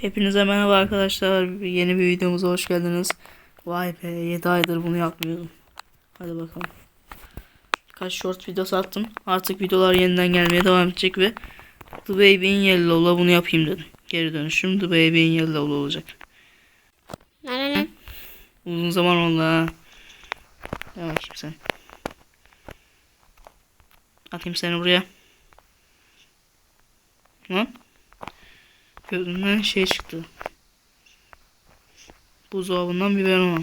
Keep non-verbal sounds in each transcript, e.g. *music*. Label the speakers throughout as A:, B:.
A: Hepinize merhaba arkadaşlar. Yeni bir videomuza hoş geldiniz. Vay be 7 aydır bunu yapmıyordum. Hadi bakalım. Kaç short videosu attım. Artık videolar yeniden gelmeye devam edecek ve The Baby in Yellow'la bunu yapayım dedim. Geri dönüşüm The Baby in Yellow olacak.
B: Ne?
A: Uzun zaman oldu ha. Gel bakayım sen. Atayım seni buraya. Lan. Gözümden şey çıktı. Buzdolabından biberon al.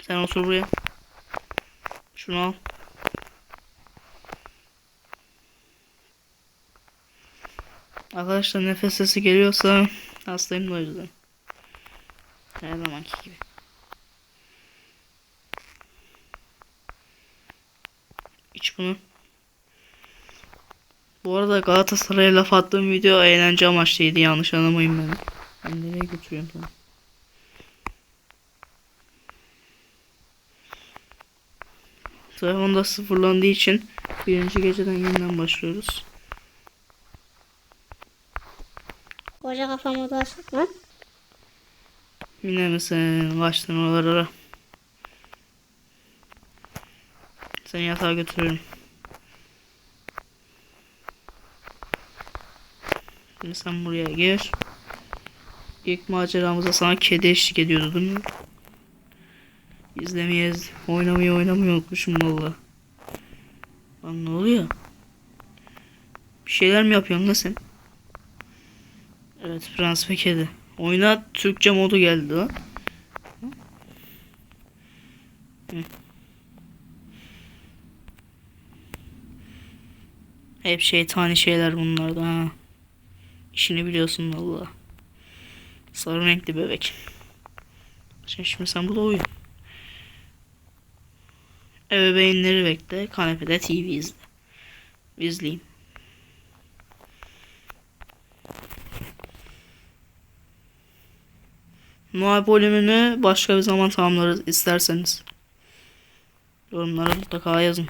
A: Sen otur buraya. Şunu al. Arkadaşlar nefes sesi geliyorsa hastayım da o yüzden. Her zamanki gibi. İç bunu. Bu arada Galatasaray'a laf attığım video eğlence amaçlıydı. Yanlış anlamayın beni. Ben nereye götürüyorum sana? Telefonda sıfırlandığı için birinci geceden yeniden başlıyoruz.
B: Koca kafamı da sıkma.
A: Yine mi sen kaçtın oralara? Seni yatağa götürüyorum. Şimdi sen buraya gir. İlk maceramızda sana kedi eşlik ediyordu değil mi? İzlemeyiz. Oynamayı oynamayı valla. Lan ne oluyor? Bir şeyler mi yapıyorsun lan sen? Evet Frans ve kedi. Oyuna Türkçe modu geldi lan. Hep şeytani şeyler bunlar da ha. İşini biliyorsun valla. Sarı renkli bebek. Şimdi, şimdi sen burada uyu. Ebeveynleri bekle. Kanepede TV izle. İzleyeyim. Noel bölümünü başka bir zaman tamamlarız isterseniz. Yorumlara mutlaka yazın.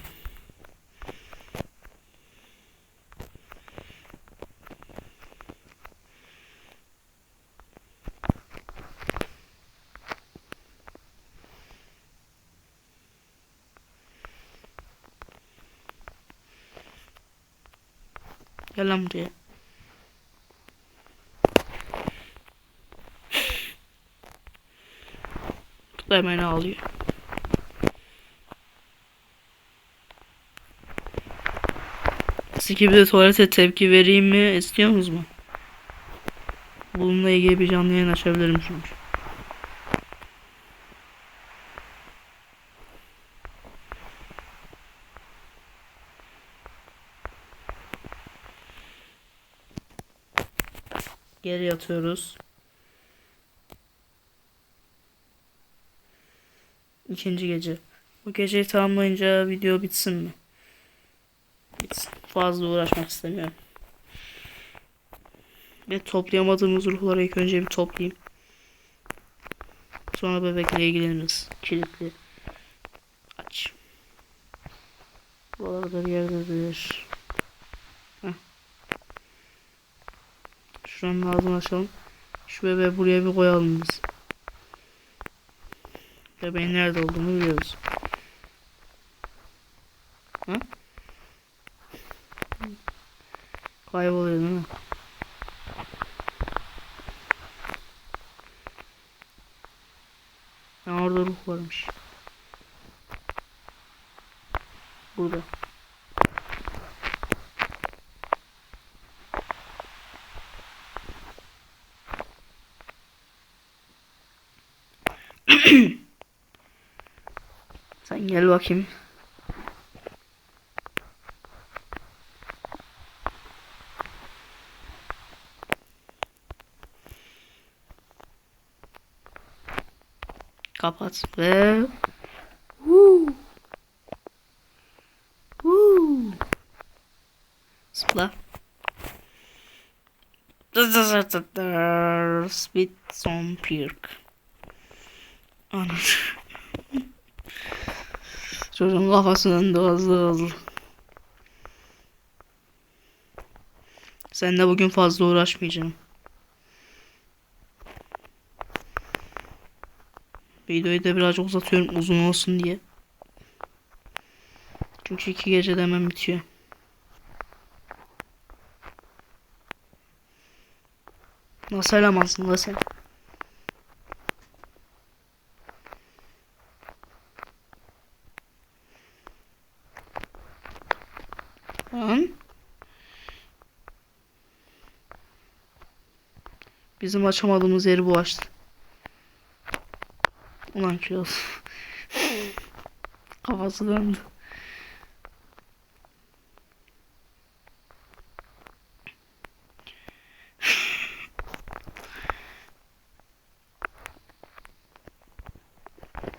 A: Gel lan buraya. Hemen ağlıyor. Siz gibi de tuvalete tepki vereyim mi istiyorsunuz mu? Bununla ilgili bir canlı yayın açabilirim çünkü. Geri yatıyoruz. İkinci gece. Bu geceyi tamamlayınca video bitsin mi? Bitsin. Fazla uğraşmak istemiyorum. Ve toplayamadığımız ruhları ilk önce bir toplayayım. Sonra bebekle ilgileniriz. Kilitli. Aç. Buralarda bir yerdedir. Şuranın ağzını açalım. Şu bebeği buraya bir koyalım biz. Bebeğin nerede olduğunu biliyoruz. Ha? Kayboluyor değil mi? Ha, orada ruh varmış. Burada. Sen gel bakayım. Kapat ve Woo. Woo. Zıpla. Spit son pirk. Anam. Çocuğun kafasından da hızlı hızlı. Sen de bugün fazla uğraşmayacağım. Videoyu da birazcık uzatıyorum uzun olsun diye. Çünkü iki gecede hemen bitiyor. Nasıl elemansın la? Bizim açamadığımız yeri bu açtı. Ulan kilo. *laughs* Kafası döndü.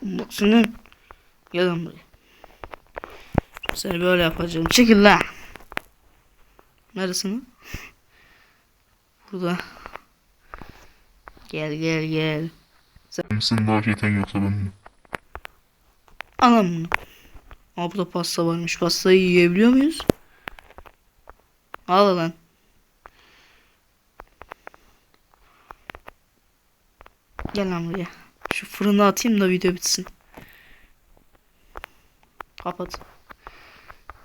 A: Bak senin. Gel lan buraya. Seni böyle yapacağım. Çekil lan. Neresin? Burada. Gel gel gel.
C: Mısın daha şeytan yoksa ben mi?
A: Anam bunu. Aa burada pasta varmış. Pastayı yiyebiliyor muyuz? Al lan. Gel lan buraya. Şu fırına atayım da video bitsin. Kapat.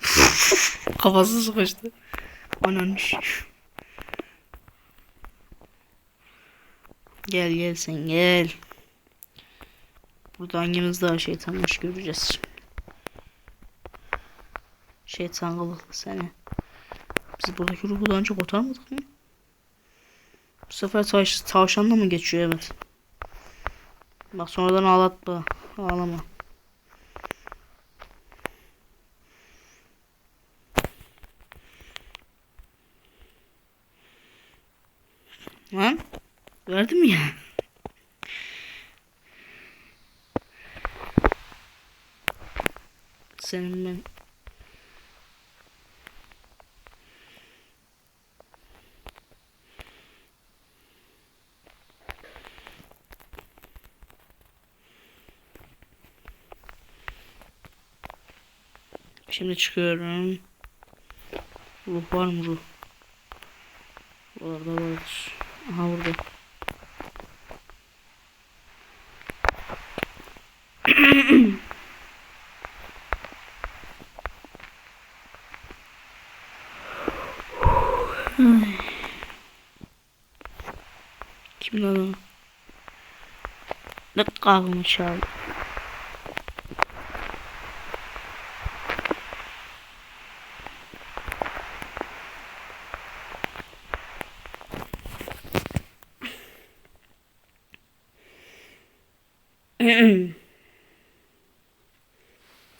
A: *laughs* Kafası sıkıştı. Ananı Gel gel sen gel. Burada hangimiz daha şeytanmış göreceğiz. Şeytan kılıklı seni. Biz buradaki ruhu daha önce kurtarmadık mı? Bu sefer taş, tavşanla mı geçiyor evet. Bak sonradan ağlatma. Ağlama. Lan? Verdim ya. Senin ben Şimdi çıkıyorum. Ruh var mı ruh? Buralarda vardır. Aha burada. Kim lan o? Ne kahvemi çaldı?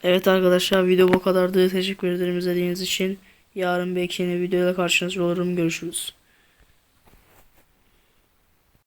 A: Evet arkadaşlar video bu kadardı. Teşekkür ederim izlediğiniz için. Yarın belki yeni videoyla karşınızda olurum. Görüşürüz.